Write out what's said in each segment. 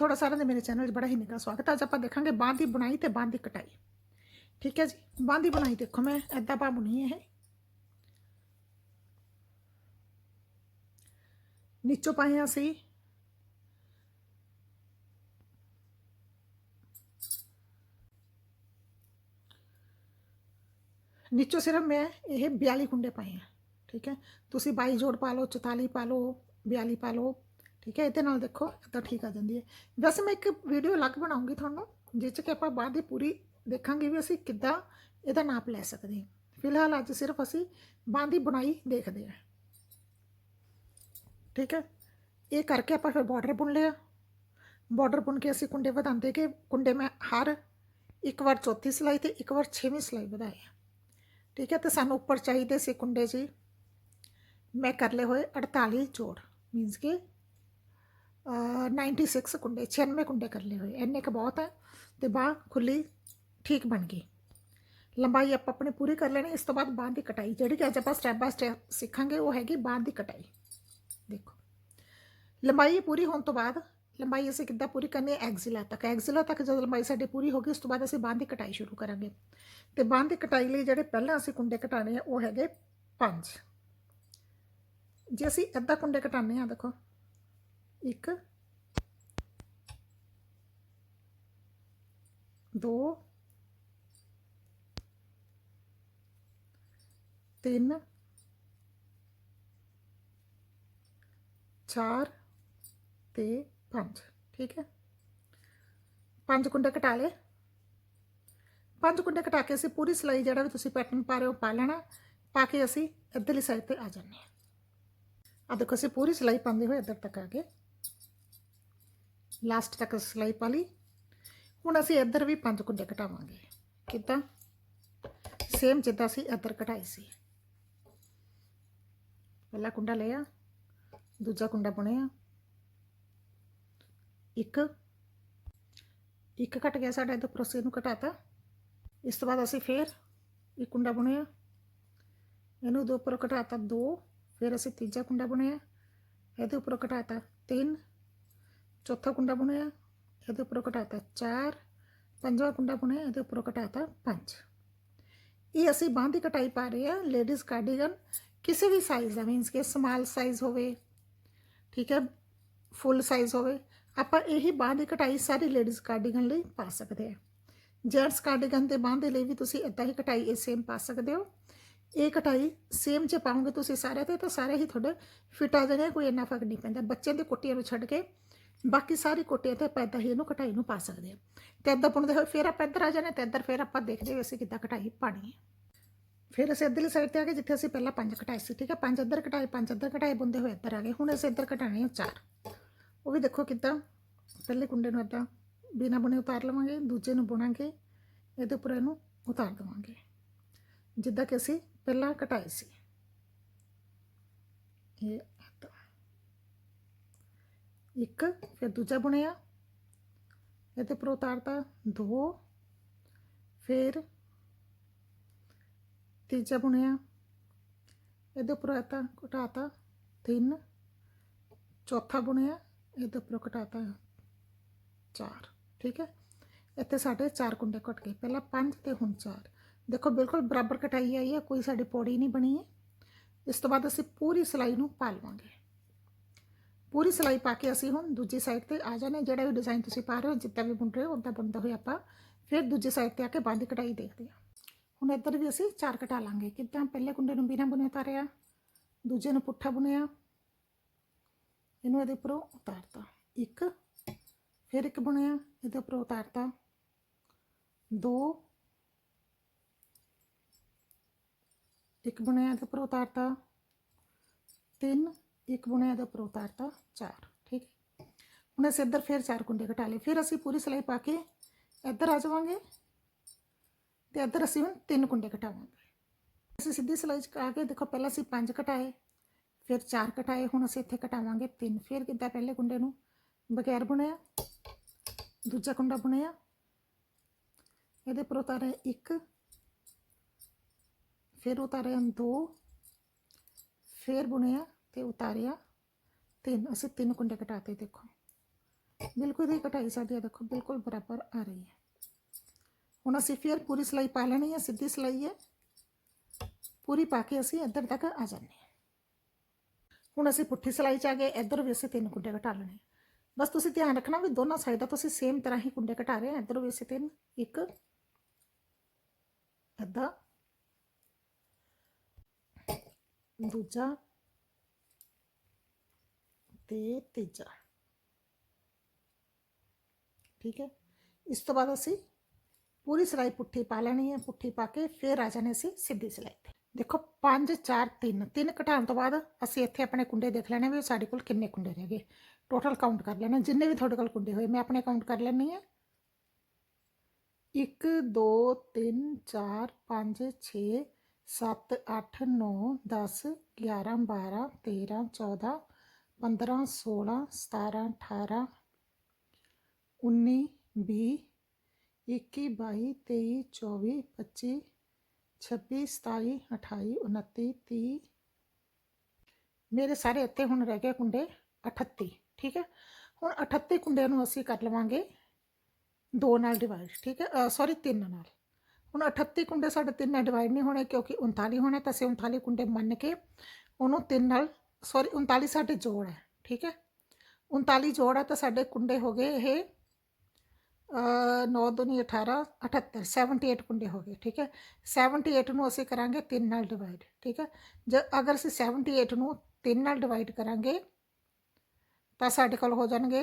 ਤੁਹਾਡਾ ਸਾਰਿਆਂ ਦਾ ਮੇਰੇ ਚੈਨਲ 'ਚ ਬੜਾ ਹੀ ਨਿੱਘਾ ਸਵਾਗਤ ਹੈ ਅੱਜ ਆਪਾਂ ਦੇਖਾਂਗੇ ਬਾਂਹ ਦੀ ਬੁਣਾਈ ਤੇ ਬਾਂਹ ਦੀ ਕਟਾਈ ਠੀਕ ਹੈ ਜੀ ਬਾਂਹ ਦੀ ਬੁਣਾਈ ਦੇਖੋ ਮੈਂ ਐਦਾਂ ਪਾ ਬੁਣੀ ਇਹ ਨੀਚੋਂ ਪਾਏ ਅਸੀਂ ਨੀਚੋਂ ਸਿਰਫ ਮੈਂ ਇਹ 42 ਕੁੰਡੇ ਪਾਏ ਆ ਠੀਕ ਹੈ ਤੁਸੀਂ 22 ਜੋੜ ਪਾ ਲਓ 44 ਪਾ ਲਓ 42 ਪਾ ਲਓ ਠੀਕ ਹੈ ਇਹਦੇ ਨਾਲ ਦੇਖੋ ਤਾਂ ਠੀਕ ਆ ਜਾਂਦੀ ਹੈ ਵੈਸੇ ਮੈਂ ਇੱਕ ਵੀਡੀਓ ਅਲੱਗ ਬਣਾਉਂਗੀ ਤੁਹਾਨੂੰ ਜਿਸ 'ਚ ਕਿ ਆਪਾਂ ਬਾਅਦ ਦੀ ਪੂਰੀ ਦੇਖਾਂਗੇ ਵੀ ਅਸੀਂ ਕਿੱਦਾਂ ਇਹਦਾ ਨਾਪ ਲੈ ਸਕਦੇ ਹਾਂ ਫਿਲਹਾਲ ਅੱਜ ਸਿਰਫ ਅਸੀਂ ਬਾਂਹ ਦੀ ਬੁਣਾਈ ਦੇਖਦੇ ਹਾਂ ਠੀਕ ਹੈ ਇਹ ਕਰਕੇ ਆਪਾਂ ਫਿਰ ਬਾਰਡਰ ਬੁਣ ਲਿਆ ਬਾਰਡਰ ਬੁਣ ਕੇ ਅਸੀਂ ਕੁੰਡੇ ਵਧਾਉਂਦੇ ਕਿ ਕੁੰਡੇ ਮੈਂ ਹਰ ਇੱਕ ਵਾਰ ਚੌਥੀ ਸਿਲਾਈ ਤੇ ਇੱਕ ਵਾਰ ਛੇਵੀਂ ਸਿਲਾਈ ਵਧਾਏ ਆ ਠੀਕ ਹੈ ਤੇ ਸਾਨੂੰ ਉੱਪਰ ਚਾਹੀਦੇ ਸੀ ਕੁੰਡੇ ਜੀ ਮੈਂ ਕਰ ਲਏ ਹੋਏ 48 ਜੋੜ ਮੀਨਸ ਕਿ नाइन्टी सिक्स कुंडे छियानवे कुंडे कर ले हुए इन्ने के बहुत है तो बाँह खु ठीक बन गई लंबाई आप अपने पूरी कर लेनी इस तो बाद बाँह की कटाई जी कि अच्छा स्टैप बाय स्टैप सीखेंगे वो हैगी बाँह की कटाई देखो लंबाई पूरी होने तो बाद लंबाई असं कि पूरी करनी है एगजिला तक एगजिला तक जो लंबाई साड़ी पूरी होगी उस तो बाद असं बाँह की कटाई शुरू करा तो बाँध की कटाई लिए जोड़े पहले असं कुंडे कटाने वो है पाँच जी असी अद्धा कुंडे कटाने देखो ਇੱਕ ਦੋ ਤਿੰਨ ਚਾਰ ਤੇ 5 ਠੀਕ ਹੈ ਪੰਜ ਕੁੰਡੇ ਕਟਾ ਲਏ ਪੰਜ ਕੁੰਡੇ ਕਟਾ ਕੇ ਅਸੀਂ ਪੂਰੀ ਸਿਲਾਈ ਜਿਹੜਾ ਵੀ ਤੁਸੀਂ ਪੈਟਰਨ ਪਾ ਰਹੇ ਹੋ ਪਾ ਲੈਣਾ ਪਾ ਕੇ ਅਸੀਂ ਇੱਧਰਲੀ ਸਾਈਡ ਤੇ ਆ ਜਾਂਦੇ ਹਾਂ ਆ ਦੇਖੋ ਅਸੀਂ ਪੂਰੀ ਸਿਲਾਈ ਪਾਉਂਦੇ ਹੋਏ ਇੱਧਰ ਤੱਕ ਆ ਗਏ ਲਾਸਟ ਤੱਕ ਸਿਲਾਈ ਪਾ ਲਈ। ਹੁਣ ਅਸੀਂ ਇੱਧਰ ਵੀ ਪੰਜ ਕੁੰਡੇ ਘਟਾਵਾਂਗੇ ਕਿੱਦਾਂ? ਸੇਮ ਜਿੱਦਾਂ ਅਸੀਂ ਇੱਧਰ ਘਟਾਈ ਸੀ। ਪਹਿਲਾ ਕੁੰਡਾ ਲਿਆ, ਦੂਜਾ ਕੁੰਡਾ ਬੁਣਿਆ। ਇੱਕ। ਇੱਕ ਕੱਟ ਗਿਆ ਸਾਡਾ ਇਹਦੇ ਪ੍ਰੋਸੇ ਨੂੰ ਘਟਾਤਾ ਇਸ ਤੋਂ ਬਾਅਦ ਅਸੀਂ ਫੇਰ ਇੱਕ ਕੁੰਡਾ ਬੁਣਿਆ। ਇਹਨੂੰ ਦੋ ਉੱਪਰ ਘਟਾਤਾ ਦੋ, ਫਿਰ ਅਸੀਂ ਤੀਜਾ ਕੁੰਡਾ ਬੁਣਿਆ। ਇਹਦੇ ਉੱਪਰ ਘਟਾਤਾ ਤਿੰਨ। ਚੌਥਾ ਕੁੰਡਾ ਬੁਣਿਆ ਇਹਦੇ ਉੱਪਰ ਘਟਾਤਾ ਚਾਰ ਪੰਜਵਾਂ ਕੁੰਡਾ ਬੁਣਿਆ ਇਹਦੇ ਉੱਪਰ ਘਟਾਤਾ ਪੰਜ ਇਹ ਅਸੀਂ ਬਾਂਹ ਦੀ ਕਟਾਈ ਪਾ ਰਹੇ ਆ ਲੇਡੀਜ਼ ਕਾਰਡੀਗਨ ਕਿਸੇ ਵੀ ਸਾਈਜ਼ ਦਾ ਮੀਨਸ ਕਿ ਸਮਾਲ ਸਾਈਜ਼ ਹੋਵੇ ਠੀਕ ਹੈ ਫੁੱਲ ਸਾਈਜ਼ ਹੋਵੇ ਆਪਾਂ ਇਹੀ ਬਾਂਹ ਦੀ ਕਟਾਈ ਸਾਰੀ ਲੇਡੀਜ਼ ਕਾਰਡੀਗਨ ਲਈ ਪਾ ਸਕਦੇ ਆ ਜੈਂਟਸ ਕਾਰਡੀਗਨ ਤੇ ਬਾਂਹ ਦੇ ਲਈ ਵੀ ਤੁਸੀਂ ਇਦਾਂ ਹੀ ਕਟਾਈ ਇਹ ਸੇਮ ਪਾ ਸਕਦੇ ਹੋ ਇਹ ਕਟਾਈ ਸੇਮ ਜੇ ਪਾਉਂਗੇ ਤੁਸੀਂ ਸਾਰੇ ਤੇ ਤਾਂ ਸਾਰੇ ਹੀ ਤੁਹਾਡੇ ਫਿਟ ਆ ਜਾਣੇ ਕੋਈ ਇੰਨਾ ਫਰਕ ਨਹੀਂ ਪੈਂਦਾ ਬੱਚਿਆਂ ਦੀ ਕੁੱਟੀਆਂ ਨੂੰ ਛੱਡ ਕੇ ਬਾਕੀ ਸਾਰੀ ਕੁੱਟੀਆਂ ਤੇ ਆਪਾਂ ਏਦਾਂ ਹੀ ਇਹਨੂੰ ਕਟਾਈ ਨੂੰ ਪਾ ਸਕਦੇ ਆ ਤੇ ਇਦਾਂ ਬੁਣਦੇ ਹੋਏ ਫਿਰ ਆਪਾਂ ਇੱਧਰ ਆ ਜਾਣਾ, ਤੇ ਇੱਧਰ ਫਿਰ ਆਪਾਂ ਦੇਖਦੇ ਹਾਂ ਅਸੀਂ ਕਿੱਦਾਂ ਕਟਾਈ ਪਾਣੀ ਹੈ। ਫਿਰ ਅਸੀਂ ਇੱਧਰਲੀ ਸਾਈਡ ਤੇ ਆ ਗਏ, ਜਿੱਥੇ ਅਸੀਂ ਪਹਿਲਾਂ ਪੰਜ ਕਟਾਏ ਸੀ, ਠੀਕ ਹੈ? ਪੰਜ ਇੱਧਰ ਕਟਾਏ, ਪੰਜ ਇੱਧਰ ਕਟਾਏ ਬੁੰਦੇ ਹੋਏ ਇੱਧਰ ਆ ਗਏ। ਹੁਣ ਅਸੀਂ ਇੱਧਰ ਕਟਾਣੇ ਆ ਚਾਰ ਉਹ ਵੀ ਦੇਖੋ ਕਿੱਦਾਂ, ਪਹਿਲੇ ਕੁੰਡੇ ਨੂੰ ਇੱਦਾਂ ਬਿਨਾ ਬੁਣੇ ਉਤਾਰ ਲਵਾਂਗੇ, ਦੂਜੇ ਨੂੰ ਬੁਣਾਂਗੇ, ਇਹਦੇ ਉੱਪਰ ਇਹਨੂੰ ਉਤਾਰ ਦਵਾਂਗੇ। ਜਿੱਦਾਂ ਕਿ ਅਸੀਂ ਪਹਿਲਾਂ ਕਟਾਈ ਸੀ। ਇਹ ਇੱਕ ਫਿਰ ਦੂਜਾ ਬੁਣਿਆ ਇਹਦੇ ਉੱਪਰ ਉਤਾਰਤਾ ਦੋ ਫਿਰ ਤੀਜਾ ਬੁਣਿਆ ਇਹਦੇ ਉੱਪਰ ਆਤਾ ਘਟਾਤਾ ਤਿੰਨ ਚੌਥਾ ਬੁਣਿਆ ਇਹਦੇ ਉੱਪਰ ਘਟਾਤਾ ਚਾਰ ਠੀਕ ਹੈ ਇੱਥੇ ਸਾਡੇ ਚਾਰ ਕੁੰਡੇ ਘਟ ਗਏ ਪਹਿਲਾਂ ਪੰਜ ਤੇ ਹੁਣ ਚਾਰ ਦੇਖੋ ਬਿਲਕੁਲ ਬਰਾਬਰ ਕਟਾਈ ਆਈ ਹੈ ਕੋਈ ਸਾਡੀ ਪੌੜੀ ਨਹੀਂ ਬਣੀ ਹੈ ਇਸ ਤੋਂ ਬਾਅਦ ਅਸੀਂ ਪੂਰੀ ਸਿਲਾਈ ਨੂੰ ਪਾ ਲਵਾਂਗੇ ਪੂਰੀ ਸਿਲਾਈ ਪਾ ਕੇ ਅਸੀਂ ਹੁਣ ਦੂਜੀ ਸਾਈਡ ਤੇ ਆ ਜਾਣੇ ਜਿਹੜਾ ਵੀ ਡਿਜ਼ਾਈਨ ਤੁਸੀਂ ਪਾ ਰਹੇ ਹੋ, ਜਿੱਦਾਂ ਵੀ ਬੁਣ ਰਹੇ ਹੋ ਉਦਾਂ ਬੁਣਦਾ ਹੋਏ ਆਪਾਂ ਫਿਰ ਦੂਜੀ ਸਾਈਡ ਤੇ ਆ ਕੇ ਬੰਦ ਕਟਾਈ ਦੇਖਦੇ ਹਾਂ। ਹੁਣ ਇੱਧਰ ਵੀ ਅਸੀਂ ਚਾਰ ਕਟਾ ਲਾਂਗੇ। ਕਿੱਦਾਂ? ਪਹਿਲੇ ਕੁੰਡੇ ਨੂੰ ਬਿਨਾਂ ਬੁਣੇ ਉਤਾਰਿਆ। ਦੂਜੇ ਨੂੰ ਪੁੱਠਾ ਬੁਣਿਆ। ਇਹਨੂੰ ਇਹਦੇ ਉੱਪਰੋਂ ਉਤਾਰਤਾ। ਇੱਕ, ਫਿਰ ਇੱਕ ਬੁਣਿਆ, ਇਹਦੇ ਉੱਪਰੋਂ ਉਤਾਰਤਾ। ਦੋ, ਇੱਕ ਬੁਣਿਆ, ਇਹਦੇ ਉੱਪਰੋਂ ਉਤਾਰਤਾ। ਤਿੰਨ ਇੱਕ ਬੁਣਿਆ ਇਹਦੇ ਉੱਪਰੋਂ ਉਤਾਰਤਾ ਚਾਰ ਠੀਕ ਹੈ ਹੁਣ ਅਸੀਂ ਇੱਧਰ ਫਿਰ ਚਾਰ ਕੁੰਡੇ ਘਟਾ ਲਏ ਫਿਰ ਅਸੀਂ ਪੂਰੀ ਸਿਲਾਈ ਪਾ ਕੇ ਇੱਧਰ ਆ ਜਾਵਾਂਗੇ ਤੇ ਇੱਧਰ ਅਸੀਂ ਹੁਣ ਤਿੰਨ ਕੁੰਡੇ ਘਟਾਵਾਂਗੇ ਅਸੀਂ ਸਿੱਧੀ ਸਿਲਾਈ 'ਚ ਆ ਕੇ ਦੇਖੋ ਪਹਿਲਾਂ ਅਸੀਂ ਪੰਜ ਘਟਾਏ ਫਿਰ ਚਾਰ ਘਟਾਏ ਹੁਣ ਅਸੀਂ ਇੱਥੇ ਘਟਾਵਾਂਗੇ ਤਿੰਨ ਫਿਰ ਕਿੱਦਾਂ ਪਹਿਲੇ ਕੁੰਡੇ ਨੂੰ ਬਗੈਰ ਬੁਣਿਆ ਦੂਜਾ ਕੁੰਡਾ ਬੁਣਿਆ ਇਹਦੇ ਪਰ ਉਤਾਰਿਆ ਇੱਕ ਫਿਰ ਉਤਾਰਿਆ ਦੋ ਫਿਰ ਬੁਣਿਆ ਤੇ ਉਤਾਰਿਆ ਤਿੰਨ ਅਸੀਂ ਤਿੰਨ ਕੁੰਡੇ ਘਟਾਤੇ ਦੇਖੋ ਬਿਲਕੁਲ ਦੀ ਕਟਾਈ ਸਾਡੀ ਆ ਦੇਖੋ ਬਿਲਕੁਲ ਬਰਾਬਰ ਆ ਰਹੀ ਹੈ ਹੁਣ ਅਸੀਂ ਫਿਰ ਪੂਰੀ ਸਲਾਈ ਪਾ ਲੈਣੀ ਹੈ ਸਿੱਧੀ ਸਲਾਈ ਹੈ ਪੂਰੀ ਪਾ ਕੇ ਅਸੀਂ ਇੱਧਰ ਤੱਕ ਆ ਜਾਂਦੇ ਹਾਂ ਹੁਣ ਅਸੀਂ ਪੁੱਠੀ ਸਲਾਈ ਚ ਆ ਗਏ ਇੱਧਰ ਵੀ ਅਸੀਂ ਤਿੰਨ ਕੁੰਡੇ ਘਟਾ ਲੈਣੇ ਬਸ ਤੁਸੀਂ ਧਿਆਨ ਰੱਖਣਾ ਵੀ ਦੋਨਾਂ ਸਾਈਡਾਂ ਤੋਂ ਅਸੀਂ ਸੇਮ ਤਰ੍ਹਾਂ ਹੀ ਕੁੰਡੇ ਘਟਾ ਰਹੇ ਹਾਂ ਇੱਧਰ ਵੀ ਅਸੀਂ ਤਿੰਨ ਇੱਕ ਅੱਧਾ ਦੂਜਾ ਤੇ ਤੀਜਾ ਠੀਕ ਹੈ ਇਸ ਤੋਂ ਬਾਅਦ ਅਸੀਂ ਪੂਰੀ ਸਿਲਾਈ ਪੁੱਠੀ ਪਾ ਲੈਣੀ ਹੈ ਪੁੱਠੀ ਪਾ ਕੇ ਫਿਰ ਆ ਜਾਣੇ ਅਸੀਂ ਸਿੱਧੀ ਸਿਲਾਈ ਤੇ ਦੇਖੋ 5 4 3 ਤਿੰਨ ਘਟਾਉਣ ਤੋਂ ਬਾਅਦ ਅਸੀਂ ਇੱਥੇ ਆਪਣੇ ਕੁੰਡੇ ਦੇਖ ਲੈਣੇ ਵੀ ਸਾਡੇ ਕੋਲ ਕਿੰਨੇ ਕੁੰਡੇ ਰਹਿ ਗਏ ਟੋਟਲ ਕਾਊਂਟ ਕਰ ਲੈਣਾ ਜਿੰਨੇ ਵੀ ਤੁਹਾਡੇ ਕੋਲ ਕੁੰਡੇ ਹੋਏ ਮੈਂ ਆਪਣੇ ਕਾਊਂਟ ਕਰ ਲੈਣੀ ਹੈ 1 2 3 4 5 6 7 8 9 10 11 12 13 14 15 16 17 18 19 20 21 22 23 24 25 26 27 28 29 30 ਮੇਰੇ ਸਾਰੇ ਇੱਥੇ ਹੁਣ ਰਹਿ ਗਏ ਕੁੰਡੇ 38 ਠੀਕ ਹੈ? ਹੁਣ 38 ਕੁੰਡਿਆਂ ਨੂੰ ਅਸੀਂ ਕਰ ਲਵਾਂਗੇ ਦੋ ਨਾਲ ਡਿਵਾਈਡ ਠੀਕ ਹੈ? ਸੌਰੀ ਤਿੰਨ ਨਾਲ। ਹੁਣ 38 ਕੁੰਡੇ ਸਾਡੇ ਤਿੰਨ ਨਾਲ ਡਿਵਾਈਡ ਨਹੀਂ ਹੋਣੇ ਕਿਉਂਕਿ 39 ਹੋਣੇ, ਤਾਂ ਅਸੀਂ 39 ਕੁੰਡੇ ਮੰਨ ਕੇ ਉਹਨੂੰ ਤਿੰਨ ਨਾਲ ਸੌਰੀ 39 ਸਾਡੇ ਜੋੜ ਹੈ ਠੀਕ ਹੈ 39 ਜੋੜ ਹੈ ਤਾਂ ਸਾਡੇ ਕੁੰਡੇ ਹੋ ਗਏ ਇਹ 9 ਦੁਨੀ 18 78 78 ਕੁੰਡੇ ਹੋ ਗਏ ਠੀਕ ਹੈ 78 ਨੂੰ ਅਸੀਂ ਕਰਾਂਗੇ 3 ਨਾਲ ਡਿਵਾਈਡ ਠੀਕ ਹੈ ਜੇ ਅਗਰ ਅਸੀਂ 78 ਨੂੰ 3 ਨਾਲ ਡਿਵਾਈਡ ਕਰਾਂਗੇ ਤਾਂ ਸਾਡੇ ਕੋਲ ਹੋ ਜਾਣਗੇ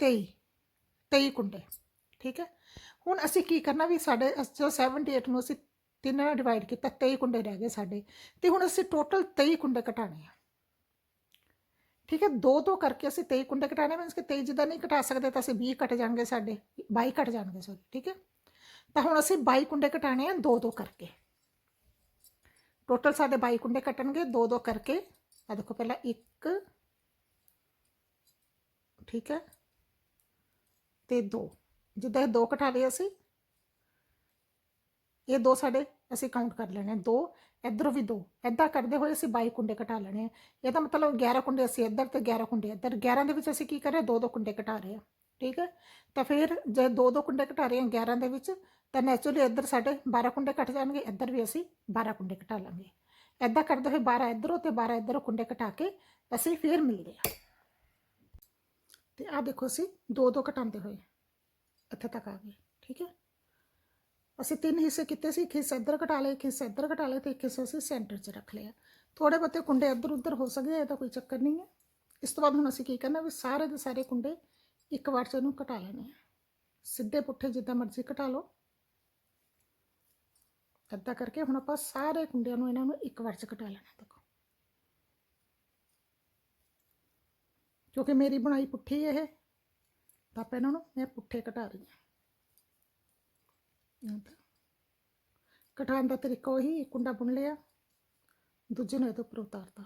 23 23 ਕੁੰਡੇ ਠੀਕ ਹੈ ਹੁਣ ਅਸੀਂ ਕੀ ਕਰਨਾ ਵੀ ਸਾਡੇ ਜੋ 78 ਨੂੰ ਅਸੀਂ 3 ਨਾਲ ਡਿਵਾਈਡ ਕੀਤਾ 23 ਕੁੰਡੇ ਰਹਿ ਗਏ ਸਾਡੇ ਤੇ ਹੁਣ ਅਸੀਂ ਟੋਟਲ 23 ਕੁੰਡੇ ਘਟਾਣੇ ਆ ਠੀਕ ਹੈ ਦੋ ਦੋ ਕਰਕੇ ਅਸੀਂ 23 ਕੁੰਡੇ ਘਟਾਣੇ ਮੀਨਸ ਕਿ 23 ਜਿੱਦਾਂ ਨਹੀਂ ਘਟਾ ਸਕਦੇ ਤਾਂ ਅਸੀਂ 20 ਘਟ ਜਾਣਗੇ ਸਾਡੇ 22 ਘਟ ਜਾਣਗੇ ਸੋਰੀ ਠੀਕ ਹੈ ਤਾਂ ਹੁਣ ਅਸੀਂ 22 ਕੁੰਡੇ ਘਟਾਣੇ ਆ ਦੋ ਦੋ ਕਰਕੇ ਟੋਟਲ ਸਾਡੇ 22 ਕੁੰਡੇ ਕੱਟਣਗੇ ਦੋ ਦੋ ਕਰਕੇ ਆ ਦੇਖੋ ਪਹਿਲਾਂ 1 ਠੀਕ ਹੈ ਤੇ 2 ਜਿੱਦਾਂ ਇਹ ਦੋ ਘਟਾ ਲਏ ਅਸੀਂ ਇਹ ਦੋ ਸਾਡੇ ਅਸੀਂ ਕਾਊਂਟ ਕਰ ਲੈਣੇ ਦੋ, ਇੱਧਰੋਂ ਵੀ ਦੋ ਐਦਾਂ ਕਰਦੇ ਹੋਏ ਅਸੀਂ 22 ਕੁੰਡੇ ਘਟਾ ਲੈਣੇ ਆ। ਇਹਦਾ ਮਤਲਬ 11 ਕੁੰਡੇ ਅਸੀਂ ਇੱਧਰ ਤੇ 11 ਕੁੰਡੇ ਇੱਧਰ 11 ਦੇ ਵਿੱਚ ਅਸੀਂ ਕੀ ਕਰ ਰਹੇ ਦੋ ਦੋ ਕੁੰਡੇ ਘਟਾ ਰਹੇ ਹਾਂ ਠੀਕ ਹੈ ਤਾਂ ਫਿਰ ਜੇ ਦੋ ਦੋ ਕੁੰਡੇ ਘਟਾ ਰਹੇ ਹਾਂ 11 ਦੇ ਵਿੱਚ, ਤਾਂ ਨੈਚੁਰਲੀ ਇੱਧਰ ਸਾਡੇ 12 ਕੁੰਡੇ ਘਟ ਜਾਣਗੇ, ਇੱਧਰ ਵੀ ਅਸੀਂ 12 ਕੁੰਡੇ ਘਟਾ ਲਾਂਗੇ। ਐਦਾਂ ਕਰਦੇ ਹੋਏ 12 ਇੱਧਰੋਂ ਤੇ 12 ਇੱਧਰੋਂ ਕੁੰਡੇ ਘਟਾ ਕੇ ਅਸੀਂ ਫਿਰ ਮਿਲਦੇ ਆ। ਤੇ ਆ ਦੇਖੋ ਅਸੀਂ ਦੋ ਦੋ ਘਟਾਉਂਦੇ ਹੋਏ ਇੱਥੇ ਤੱਕ ਆ ਗਏ, ਠੀਕ ਹੈ ਅਸੀਂ ਤਿੰਨ ਹਿੱਸੇ ਕੀਤੇ ਸੀ ਇੱਕ ਹਿੱਸਾ ਇੱਧਰ ਘਟਾ ਲਿਆ ਇੱਕ ਹਿੱਸਾ ਇੱਧਰ ਘਟਾ ਲਿਆ ਤੇ ਇੱਕ ਹਿੱਸਾ ਅਸੀਂ ਸੈਂਟਰ 'ਚ ਰੱਖ ਲਿਆ ਥੋੜੇ ਬਹੁਤੇ ਕੁੰਡੇ ਇੱਧਰ ਉੱਧਰ ਹੋ ਸਕਦੇ ਆ ਇਹ ਤਾਂ ਕੋਈ ਚੱਕਰ ਨਹੀਂ ਹੈ ਇਸ ਤੋਂ ਬਾਅਦ ਹੁਣ ਅਸੀਂ ਕੀ ਕਰਨਾ ਵੀ ਸਾਰੇ ਦੇ ਸਾਰੇ ਕੁੰਡੇ ਇੱਕ ਵਾਰ 'ਚ ਇਹਨੂੰ ਘਟਾ ਲੈਣੇ ਆ ਸਿੱਧੇ ਪੁੱਠੇ ਜਿੱਦਾਂ ਮਰਜ਼ੀ ਘਟਾ ਲਓ ਇੱਦਾਂ ਕਰਕੇ ਹੁਣ ਆਪਾਂ ਸਾਰੇ ਕੁੰਡਿਆਂ ਨੂੰ ਇਹਨਾਂ ਨੂੰ ਇੱਕ ਵਾਰ 'ਚ ਘਟਾ ਲੈਣਾ ਦੇਖੋ ਕਿਉਂਕਿ ਮੇਰੀ ਬਣਾਈ ਪੁੱਠੀ ਇਹ ਤਾਂ ਆਪਾਂ ਇਹਨਾਂ ਨੂੰ ਮੈਂ ਪੁੱਠੇ ਘਟਾ ਰਹੀ ਹਾਂ ਘਟਾਉਣ ਦਾ ਤਰੀਕਾ ਉਹੀ, ਕੁੰਡਾ ਬੁਣ ਲਿਆ। ਦੂਜੇ ਨੂੰ ਇਹਦੇ ਉੱਪਰ ਉਤਾਰਤਾ।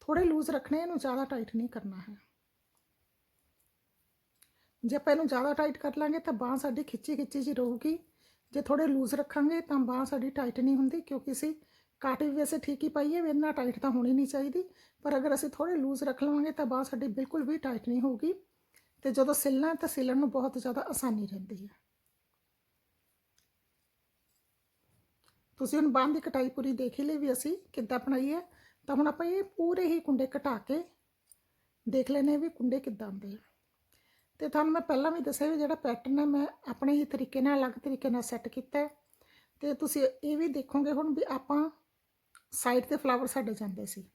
ਥੋੜੇ ਲੂਜ਼ ਰੱਖਣੇ, ਇਹਨੂੰ ਜ਼ਿਆਦਾ ਟਾਈਟ ਨਹੀਂ ਕਰਨਾ ਹੈ। ਜੇ ਆਪਾਂ ਇਹਨੂੰ ਜ਼ਿਆਦਾ ਟਾਈਟ ਕਰ ਲਾਂਗੇ, ਤਾਂ ਬਾਹ ਸਾਡੀ ਖਿੱਚੀ ਖਿੱਚੀ ਜੀ ਰਹੂਗੀ। ਜੇ ਥੋੜੇ ਲੂਜ਼ ਰੱਖਾਂਗੇ, ਤਾਂ ਬਾਹ ਸਾਡੀ ਟਾਈਟ ਨਹੀਂ ਹੁੰਦੀ, ਕਿਉਂਕਿ ਅਸੀਂ ਕਾਟ ਵੀ ਵੈਸੇ ਠੀਕ ਹੀ ਪਾਈਏ, ਵੀ ਇੰਨਾ ਟਾਈਟ ਤਾਂ ਹੋਣੀ ਨਹੀਂ ਚਾਹੀਦੀ। ਪਰ ਅਗਰ ਅਸੀਂ ਥੋੜੇ ਲੂਜ਼ ਰੱਖ ਲਵਾਂਗੇ, ਤਾਂ ਬਾਹ ਸਾਡੀ ਬਿਲਕੁਲ ਵੀ ਟਾਈਟ ਨਹੀਂ ਹੋਊਗੀ। ਤੇ ਜਦੋਂ ਸਿਲਣਾ ਤਾਂ ਸਿਲਣ ਨੂੰ ਬਹੁਤ ਜ਼ਿਆਦਾ ਆਸਾਨੀ ਰਹਿੰਦੀ ਹੈ। ਤੁਸੀਂ ਹੁਣ ਬਾਂਹ ਦੀ ਕਟਾਈ ਪੂਰੀ ਦੇਖ ਹੀ ਲਈ ਵੀ ਅਸੀਂ, ਕਿੱਦਾਂ ਬਣਾਈ ਹੈ? ਤਾਂ ਹੁਣ ਆਪਾਂ ਇਹ ਪੂਰੇ ਹੀ ਕੁੰਡੇ ਘਟਾ ਕੇ ਦੇਖ ਲੈਨੇ ਵੀ ਕੁੰਡੇ ਕਿੱਦਾਂ ਆਉਂਦੇ ਆ। ਤੇ ਤੁਹਾਨੂੰ ਮੈਂ ਪਹਿਲਾਂ ਵੀ ਦੱਸਿਆ ਵੀ ਜਿਹੜਾ ਪੈਟਰਨ ਹੈ, ਮੈਂ ਆਪਣੇ ਹੀ ਤਰੀਕੇ ਨਾਲ, ਅਲੱਗ ਤਰੀਕੇ ਨਾਲ ਸੈੱਟ ਕੀਤਾ ਹੈ। ਤੇ ਤੁਸੀਂ ਇਹ ਵੀ ਦੇਖੋਗੇ ਹੁਣ ਵੀ ਆਪਾਂ ਸਾਈਡ ਤੇ ਫਲਾਵਰ ਸਾਡੇ ਜਾਂਦੇ ਸੀ,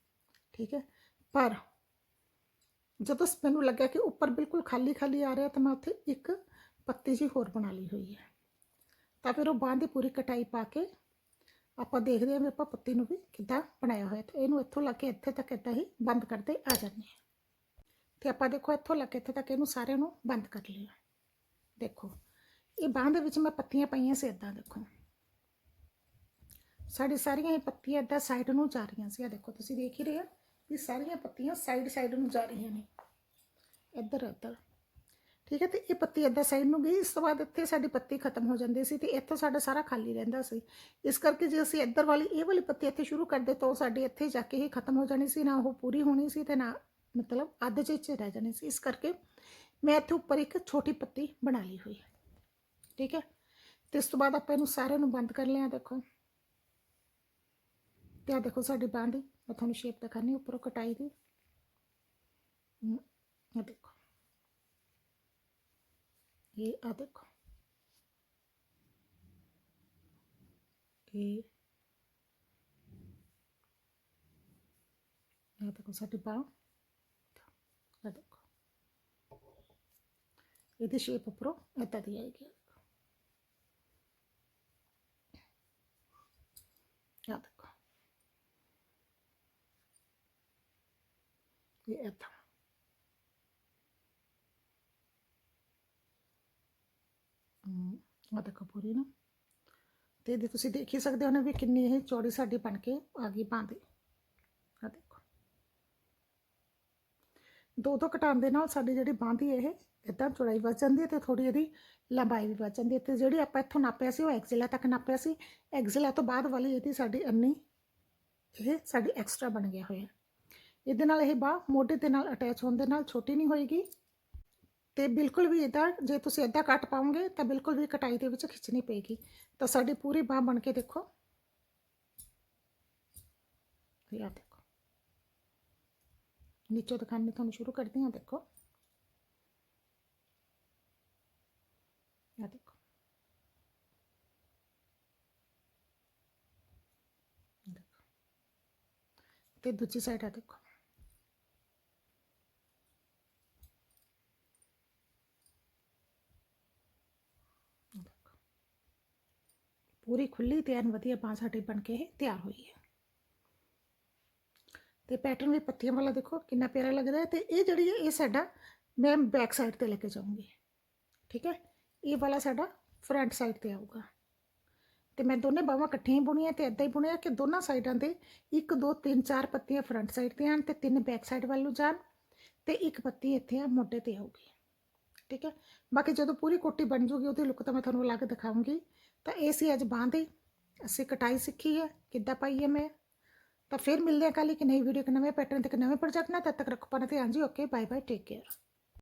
ਠੀਕ ਹੈ? ਪਰ ਜਦੋਂ ਮੈਨੂੰ ਲੱਗਿਆ ਕਿ ਉੱਪਰ ਬਿਲਕੁਲ ਖਾਲੀ ਖਾਲੀ ਆ ਰਿਹਾ, ਤਾਂ ਮੈਂ ਉੱਥੇ ਇੱਕ ਪੱਤੀ ਜੀ ਹੋਰ ਬਣਾ ਲਈ ਹੋਈ ਹੈ। ਤਾਂ ਫਿਰ ਉਹ ਬਾਂਹ ਦੀ ਪੂਰੀ ਕਟਾਈ ਪਾ ਕੇ ਆਪਾਂ ਦੇਖਦੇ ਹਾਂ ਵੀ ਆਪਾਂ ਪੱਤੀ ਨੂੰ ਵੀ ਕਿੱਦਾਂ ਬਣਾਇਆ ਹੋਇਆ ਤੇ ਇਹਨੂੰ ਇੱਥੋਂ ਲੱਗ ਕੇ ਇੱਥੇ ਤੱਕ ਇੱਦਾਂ ਹੀ ਬੰਦ ਕਰਦੇ ਆ ਜਾਂਦੇ ਹਾਂ। ਤੇ ਆਪਾਂ ਦੇਖੋ ਇੱਥੋਂ ਲੱਗ ਕੇ ਇੱਥੇ ਤੱਕ ਇਹਨੂੰ ਸਾਰਿਆਂ ਨੂੰ ਬੰਦ ਕਰ ਲਿਆ ਦੇਖੋ, ਇਹ ਬਾਂਹ ਦੇ ਵਿੱਚ ਮੈਂ ਪੱਤੀਆਂ ਪਾਈਆਂ ਸੀ ਇੱਦਾਂ ਦੇਖੋ। ਸਾਡੀ ਸਾਰੀਆਂ ਇਹ ਪੱਤੀਆਂ ਇੱਦਾਂ ਸਾਈਡ ਨੂੰ ਜਾ ਰਹੀਆਂ ਸੀ। ਆ ਦੇਖੋ, ਤੁਸੀਂ ਦੇਖ ਹੀ ਰਹੇ ਹੋ ਵੀ ਸਾਰੀਆਂ ਪੱਤੀਆਂ ਸਾਈਡ ਸਾਈਡ ਨੂੰ ਜਾ ਰਹੀਆਂ ਨੇ। ਇੱਧਰ ਇੱਧਰ। ਠੀਕ ਹੈ, ਤੇ ਇਹ ਪੱਤੀ ਏਦਾਂ ਸਾਈਡ ਨੂੰ ਗਈ, ਇਸ ਤੋਂ ਬਾਅਦ ਇੱਥੇ ਸਾਡੀ ਪੱਤੀ ਖਤਮ ਹੋ ਜਾਂਦੀ ਸੀ ਤੇ ਇੱਥੋਂ ਸਾਡਾ ਸਾਰਾ ਖਾਲੀ ਰਹਿੰਦਾ ਸੀ। ਇਸ ਕਰਕੇ ਜੇ ਅਸੀਂ ਇੱਧਰ ਵਾਲੀ ਇਹ ਵਾਲੀ ਪੱਤੀ ਇੱਥੇ ਸ਼ੁਰੂ ਕਰਦੇ ਤਾਂ ਉਹ ਸਾਡੀ ਇੱਥੇ ਜਾ ਕੇ ਹੀ ਖਤਮ ਹੋ ਜਾਣੀ ਸੀ, ਨਾ ਉਹ ਪੂਰੀ ਹੋਣੀ ਸੀ ਤੇ ਨਾ ਮਤਲਬ ਅੱਧ 'ਚ ਚ ਰਹਿ ਜਾਣੀ ਸੀ। ਇਸ ਕਰਕੇ ਮੈਂ ਇੱਥੇ ਉੱਪਰ ਇੱਕ ਛੋਟੀ ਪੱਤੀ ਬਣਾ ਲਈ ਹੋਈ ਹੈ। ਠੀਕ ਹੈ, ਤੇ ਇਸ ਤੋਂ ਬਾਅਦ ਆਪਾਂ ਇਹਨੂੰ ਸਾਰੇ ਨੂੰ ਬੰਦ ਕਰ ਲਿਆ, ਦੇਖੋ। ਤੇ ਆ ਦੇਖੋ ਸਾਡੀ ਬਾਂਹ ਦੀ, ਮੈਂ ਤੁਹਾਨੂੰ ਸ਼ੇਪ ਦਿਖਾਣੀ ਉੱਪਰੋਂ ਕਟਾਈ ਦੀ। ਇਹ ਦੇਖੋ। y adeco y adeco satu pal. Adeco y de shape pro esta de ahí que adeco y esta ਹਮ, ਆਹ ਦੇਖੋ ਪੂਰੀ ਨਾ। ਤੇ ਇਹਦੇ ਤੁਸੀਂ ਦੇਖ ਹੀ ਸਕਦੇ ਹੋ ਨਾ ਵੀ ਕਿੰਨੀ ਇਹ ਚੌੜੀ ਸਾਡੀ ਬਣ ਕੇ ਆ ਗਈ ਬਾਂਹ ਦੀ ਆ ਦੇਖੋ। ਦੋ ਦੋ ਘਟਾਉਣ ਦੇ ਨਾਲ ਸਾਡੀ ਜਿਹੜੀ ਬਾਂਹਦੀ ਇਹ ਇਦਾਂ ਚੌੜਾਈ ਵੱਧ ਜਾਂਦੀ ਹੈ ਤੇ ਥੋੜੀ ਇਹਦੀ ਲੰਬਾਈ ਵੀ ਵੱਧ ਜਾਂਦੀ ਹੈ ਤੇ ਜਿਹੜੀ ਆਪਾਂ ਇੱਥੋਂ ਨਾਪਿਆ ਸੀ ਉਹ ਐਕਜ਼ਿਲਾ ਤੱਕ ਨਾਪਿਆ ਸੀ। ਐਕਜ਼ਿਲਾ ਤੋਂ ਬਾਅਦ ਵਾਲੀ ਇਹਦੀ ਸਾਡੀ ਅੰਨੀ ਇਹ ਸਾਡੀ ਐਕਸਟਰਾ ਬਣ ਗਿਆ ਹੋਇਆ। ਇਹਦੇ ਨਾਲ ਇਹ ਬਾਹ ਮੋਢੇ ਦੇ ਨਾਲ ਅਟੈਚ ਹੋਣ ਦੇ ਨਾਲ ਛੋਟੀ ਨਹੀਂ ਹੋਏਗੀ। ਤੇ ਬਿਲਕੁਲ ਵੀ ਇਦਾਂ ਜੇ ਤੁਸੀਂ ਇਦਾਂ ਕੱਟ ਪਾਉਂਗੇ ਤਾਂ ਬਿਲਕੁਲ ਵੀ ਕਟਾਈ ਦੇ ਵਿੱਚ ਖਿੱਚਣੀ ਪਏਗੀ ਤਾਂ ਸਾਡੀ ਪੂਰੀ ਬਾਹ ਬਣ ਕੇ ਦੇਖੋ ਇਹ ਆ ਦੇਖੋ ਨੀਚੋਂ ਦਿਖਾਣੇ ਤੁਹਾਨੂੰ ਸ਼ੁਰੂ ਕਰਦੀ ਹਾਂ ਦੇਖੋ ਆ ਦੇਖੋ ਦੇਖੋ ਤੇ ਦੂਜੀ ਸਾਈਡ ਆ ਦੇਖੋ ਦੇਖੋ। ਪੂਰੀ ਖੁੱਲੀ ਤੇ ਐਨ ਵਧੀਆ ਬਾਂਹ ਸਾਡੀ ਬਣ ਕੇ ਇਹ ਤਿਆਰ ਹੋਈ ਹੈ ਤੇ ਪੈਟਰਨ ਵੀ ਪੱਤੀਆਂ ਵਾਲਾ ਦੇਖੋ ਕਿੰਨਾ ਪਿਆਰਾ ਲੱਗ ਰਿਹਾ ਹੈ ਤੇ ਇਹ ਜਿਹੜੀ ਹੈ ਇਹ ਸਾਡਾ ਮੈਂ ਬੈਕ ਸਾਈਡ ਤੇ ਲੈ ਕੇ ਜਾਊਂਗੀ ਠੀਕ ਹੈ ਇਹ ਵਾਲਾ ਸਾਡਾ ਫਰੰਟ ਸਾਈਡ ਤੇ ਆਊਗਾ ਤੇ ਮੈਂ ਦੋਨੇ ਬਾਹਾਂ ਇਕੱਠੀਆਂ ਹੀ ਬੁਣੀਆਂ ਤੇ ਇਦਾਂ ਹੀ ਬੁਣਿਆ ਕਿ ਦੋਨਾਂ ਸਾਈਡਾਂ ਤੇ 1 2 3 4 ਪੱਤੀਆਂ ਫਰੰਟ ਸਾਈਡ ਤੇ ਆਣ ਤੇ ਤਿੰਨ ਬੈਕ ਸਾਈਡ ਵੱਲ ਨੂੰ ਜਾਣ ਤੇ ਇੱਕ ਪੱਤੀ ਇੱਥੇ ਆ ਮੋਢੇ ਤੇ ਆਊਗੀ ਠੀਕ ਹੈ ਬਾਕੀ ਜਦੋਂ ਪੂਰੀ ਕੋਟੀ ਬਣ ਜੂਗੀ ਉਹਦੀ ਲੁੱਕ ਤਾਂ ਮੈਂ ਤੁਹਾਨੂੰ ਲਾ ਕੇ ਦਿਖਾਉਂਗੀ ਤਾਂ ਇਹ ਸੀ ਅੱਜ ਬਾਂਹ ਦੀ ਅਸੀਂ ਕਟਾਈ ਸਿੱਖੀ ਹੈ, ਕਿੱਦਾਂ ਪਾਈ ਹੈ ਮੈਂ। ਤਾਂ ਫਿਰ ਮਿਲਦੇ ਹਾਂ ਕੱਲ੍ਹ ਇੱਕ ਨਈ ਵੀਡੀਓ ਇੱਕ ਨਵੇਂ ਪੈਟਰਨ ਤੇ ਇੱਕ ਨਵੇਂ ਪ੍ਰੋਜੈਕਟ ਨਾਲ। ਤਦ ਤੱਕ ਰੱਖੋ, ਆਪਣਾ ਧਿਆਨ ਜੀ okay bye bye take care